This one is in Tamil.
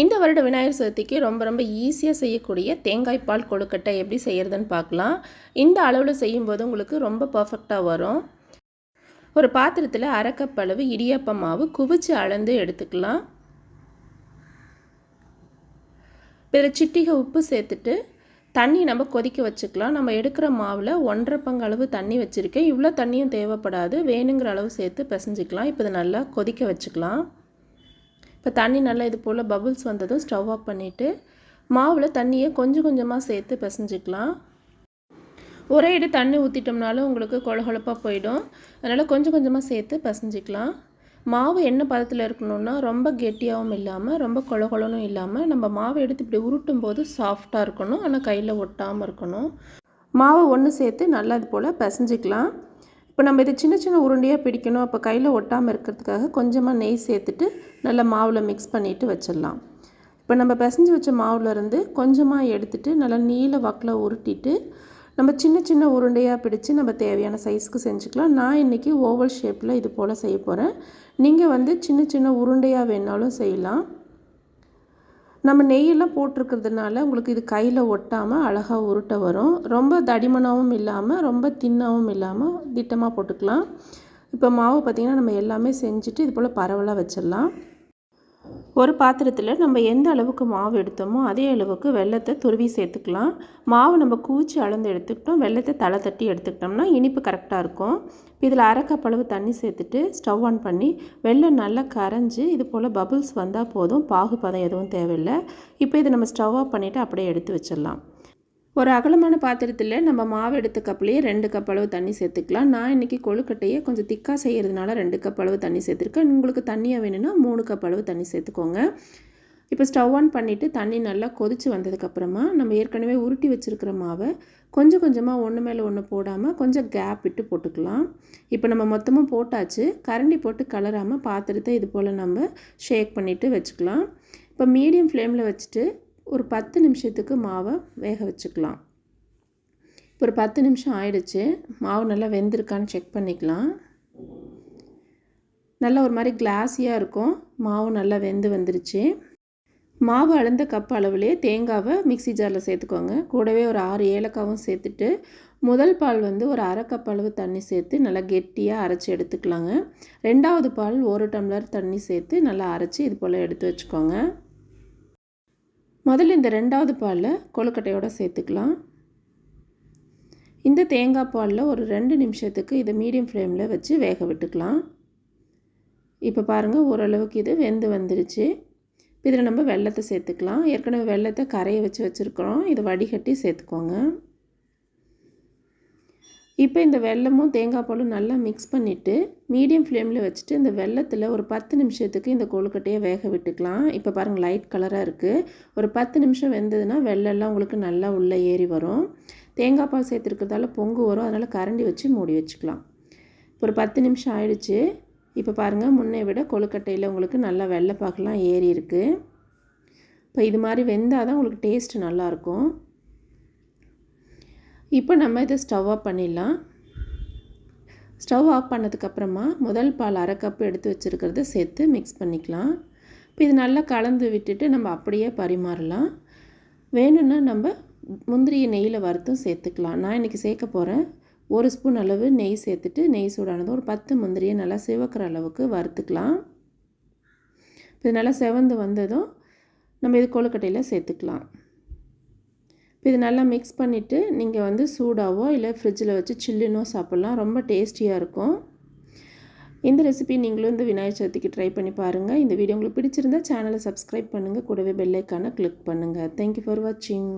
இந்த வருட விநாயகர் சதுர்த்திக்கு ரொம்ப ரொம்ப ஈஸியாக செய்யக்கூடிய தேங்காய் பால் கொழுக்கட்டை எப்படி செய்கிறதுன்னு பார்க்கலாம். இந்த அளவில் செய்யும்போது உங்களுக்கு ரொம்ப பர்ஃபெக்டாக வரும். ஒரு பாத்திரத்தில் அரைக்கப்பளவு கப் அளவு இடியாப்ப மாவு குவிச்சு அளந்து எடுத்துக்கலாம். இதில் சிட்டிகை உப்பு சேர்த்துட்டு தண்ணி நம்ம கொதிக்க வச்சுக்கலாம். நம்ம எடுக்கிற மாவில் ஒன்றரை பங்கு அளவு தண்ணி வச்சுருக்கேன். இவ்வளோ தண்ணியும் தேவைப்படாது. வேணுங்கிற அளவு சேர்த்து பிசைஞ்சிக்கலாம். இப்போ இதை நல்லா கொதிக்க வச்சுக்கலாம். இப்போ தண்ணி நல்லா இது போல் பபுள்ஸ் வந்ததும் ஸ்டவ் ஆஃப் பண்ணிவிட்டு மாவில் தண்ணியை கொஞ்சம் கொஞ்சமாக சேர்த்து பிசைஞ்சிக்கலாம். ஒரே இடு தண்ணி ஊற்றிட்டோம்னாலும் உங்களுக்கு கொழகொழப்பாக போயிடும். அதனால் கொஞ்சம் கொஞ்சமாக சேர்த்து பிசைஞ்சிக்கலாம். மாவு என்ன பதத்தில் இருக்கணும்னா ரொம்ப கெட்டியாகவும் இல்லாமல் ரொம்ப கொழகொழனும் இல்லாமல் நம்ம மாவை எடுத்து இப்படி உருட்டும் போது சாஃப்டாக இருக்கணும். ஆனால் கையில் ஒட்டாமல் இருக்கணும். மாவை ஒன்று சேர்த்து நல்லா இது போல் பிசைஞ்சிக்கலாம். இப்போ நம்ம இதை சின்ன சின்ன உருண்டையாக பிடிக்கணும். அப்போ கையில் ஒட்டாமல் இருக்கிறதுக்காக கொஞ்சமாக நெய் சேர்த்துட்டு நல்லா மாவில் மிக்ஸ் பண்ணிவிட்டு வச்சிடலாம். இப்போ நம்ம பிசைஞ்சு வச்ச மாவுலேருந்து கொஞ்சமாக எடுத்துகிட்டு நல்லா நீல வாக்கில் உருட்டிட்டு நம்ம சின்ன சின்ன உருண்டையாக பிடிச்சி நம்ம தேவையான சைஸ்க்கு செஞ்சுக்கலாம். நான் இன்றைக்கி ஓவல் ஷேப்பில் இது போல் செய்ய போகிறேன் நீங்கள் வந்து சின்ன சின்ன உருண்டையாக வேணாலும் செய்யலாம். நம்ம நெய்யெல்லாம் போட்டிருக்கிறதுனால உங்களுக்கு இது கையில் ஒட்டாமல் அழகாக உருட்ட வரும். ரொம்ப தடிமனாகவும் இல்லாமல் ரொம்ப தின்னாகவும் இல்லாமல் திட்டமாக போட்டுக்கலாம். இப்போ மாவு பார்த்திங்கன்னா நம்ம எல்லாமே செஞ்சுட்டு இது போல் பரவலாக வச்சிடலாம். ஒரு பாத்திரத்தில் நம்ம எந்த அளவுக்கு மாவு எடுத்தோமோ அதே அளவுக்கு வெள்ளத்தை துருவி சேர்த்துக்கலாம். மாவு நம்ம கூச்சி அளந்து எடுத்துக்கிட்டோம். வெள்ளத்தை தலை தட்டி எடுத்துக்கிட்டோம்னா இனிப்பு கரெக்டாக இருக்கும். இதில் அரைக்கப் அளவு தண்ணி சேர்த்துட்டு ஸ்டவ் ஆன் பண்ணி வெள்ளம் நல்லா கரைஞ்சி இது போல் பபுள்ஸ் வந்தால் போதும். பாகுபதம் எதுவும் தேவையில்லை. இப்போ இதை நம்ம ஸ்டவ் ஆஃப் பண்ணிவிட்டு அப்படியே எடுத்து வச்சிடலாம். ஒரு அகலமான பாத்திரத்தில் நம்ம மாவு எடுத்த கப்லேயே ரெண்டு கப் அளவு தண்ணி சேர்த்துக்கலாம். நான் இன்றைக்கி கொழுக்கட்டையை கொஞ்சம் திக்காக செய்கிறதுனால ரெண்டு கப் அளவு தண்ணி சேர்த்துருக்கேன். உங்களுக்கு தண்ணியாக வேணும்னா மூணு கப் அளவு தண்ணி சேர்த்துக்கோங்க. இப்போ ஸ்டவ் ஆன் பண்ணிவிட்டு தண்ணி நல்லா கொதித்து வந்ததுக்கப்புறமா நம்ம ஏற்கனவே உருட்டி வச்சுருக்கிற மாவை கொஞ்சம் கொஞ்சமாக ஒன்று மேலே ஒன்று போடாமல் கொஞ்சம் கேப் விட்டு போட்டுக்கலாம். இப்போ நம்ம மொத்தமாக போட்டாச்சு. கரண்டி போட்டு கலராமல் பாத்திரத்தை இது போல் நம்ம ஷேக் பண்ணிவிட்டு வச்சுக்கலாம். இப்போ மீடியம் ஃப்ளேமில் வச்சுட்டு ஒரு பத்து நிமிஷத்துக்கு மாவை வேக வச்சுக்கலாம். இப்போ ஒரு பத்து நிமிஷம் ஆயிடுச்சு. மாவு நல்லா வெந்திருக்கான்னு செக் பண்ணிக்கலாம். நல்லா ஒரு மாதிரி கிளாஸியாக இருக்கும். மாவு நல்லா வெந்து வந்துருச்சு. மாவு அளந்த கப் அளவுலேயே தேங்காவை மிக்சி ஜாரில் சேர்த்துக்கோங்க. கூடவே ஒரு ஆறு ஏலக்காவும் சேர்த்துட்டு முதல் பால் வந்து ஒரு அரை கப் அளவு தண்ணி சேர்த்து நல்லா கெட்டியாக அரைச்சி எடுத்துக்கலாங்க. ரெண்டாவது பால் ஒரு டம்ளர் தண்ணி சேர்த்து நல்லா அரைச்சி இது போல் எடுத்து வச்சுக்கோங்க. முதல்ல இந்த ரெண்டாவது பாலில் கொழுக்கட்டையோடு சேர்த்துக்கலாம். இந்த தேங்காய் பாலில் ஒரு ரெண்டு நிமிஷத்துக்கு இதை மீடியம் ஃப்ளேமில் வச்சு வேக விட்டுக்கலாம். இப்போ பாருங்கள் ஓரளவுக்கு இது வெந்து வந்துருச்சு. இதில் நம்ம வெள்ளத்தை சேர்த்துக்கலாம். ஏற்கனவே வெள்ளத்தை கரையை வச்சு வச்சுருக்குறோம். இதை வடிகட்டி சேர்த்துக்கோங்க. இப்போ இந்த வெள்ளமும் தேங்காய் பாலும் நல்லா மிக்ஸ் பண்ணிவிட்டு மீடியம் ஃப்ளேமில் வச்சுட்டு இந்த வெள்ளத்தில் ஒரு பத்து நிமிஷத்துக்கு இந்த கொழுக்கட்டையை வேக விட்டுக்கலாம். இப்போ பாருங்கள் லைட் கலராக இருக்குது ஒரு பத்து நிமிஷம் வெந்ததுன்னா வெள்ளெல்லாம் உங்களுக்கு நல்லா உள்ளே ஏறி வரும். தேங்காய் பால் சேர்த்துருக்கிறதால பொங்கு வரும். அதனால் கரண்டி வச்சு மூடி வச்சுக்கலாம். இப்போ ஒரு பத்து நிமிஷம் ஆயிடுச்சு. இப்போ பாருங்கள் முன்னே விட கொழுக்கட்டையில் உங்களுக்கு நல்லா வெள்ளை பார்க்கலாம் ஏறி இருக்குது இப்போ இது மாதிரி வெந்தால் தான் உங்களுக்கு டேஸ்ட்டு நல்லாயிருக்கும் இப்போ நம்ம இதை ஸ்டவ் ஆஃப் பண்ணிடலாம். ஸ்டவ் ஆஃப் பண்ணதுக்கப்புறமா முதல் பால் அரை கப்பு எடுத்து வச்சுருக்கிறத சேர்த்து மிக்ஸ் பண்ணிக்கலாம். இப்போ இது நல்லா கலந்து விட்டுட்டு நம்ம அப்படியே பரிமாறலாம். வேணும்னா நம்ம முந்திரியை நெய்யில் வறுத்தும் சேர்த்துக்கலாம். நான் இன்றைக்கி சேர்க்க போகிறேன் ஒரு ஸ்பூன் அளவு நெய் சேர்த்துட்டு நெய் சூடானதும் ஒரு பத்து முந்திரியை நல்லா சிவக்கிற அளவுக்கு வறுத்துக்கலாம். இது நல்லா செவந்து வந்ததும் நம்ம இது கொழுக்கட்டையில் சேர்த்துக்கலாம். இப்போ இது நல்லா மிக்ஸ் பண்ணிவிட்டு நீங்கள் வந்து சூடாவோ இல்லை ஃப்ரிட்ஜில் வச்சு சில்லுனோ சாப்பிட்லாம். ரொம்ப டேஸ்டியாக இருக்கும். இந்த ரெசிபி நீங்களும் இந்த விநாயகர் சதுர்த்திக்கு ட்ரை பண்ணி பாருங்கள் இந்த வீடியோ உங்களுக்கு பிடிச்சிருந்தா சேனலை சப்ஸ்கிரைப் பண்ணுங்கள் கூடவே பெல்லைக்கான கிளிக் பண்ணுங்கள் தேங்க்யூ ஃபார் வாட்சிங்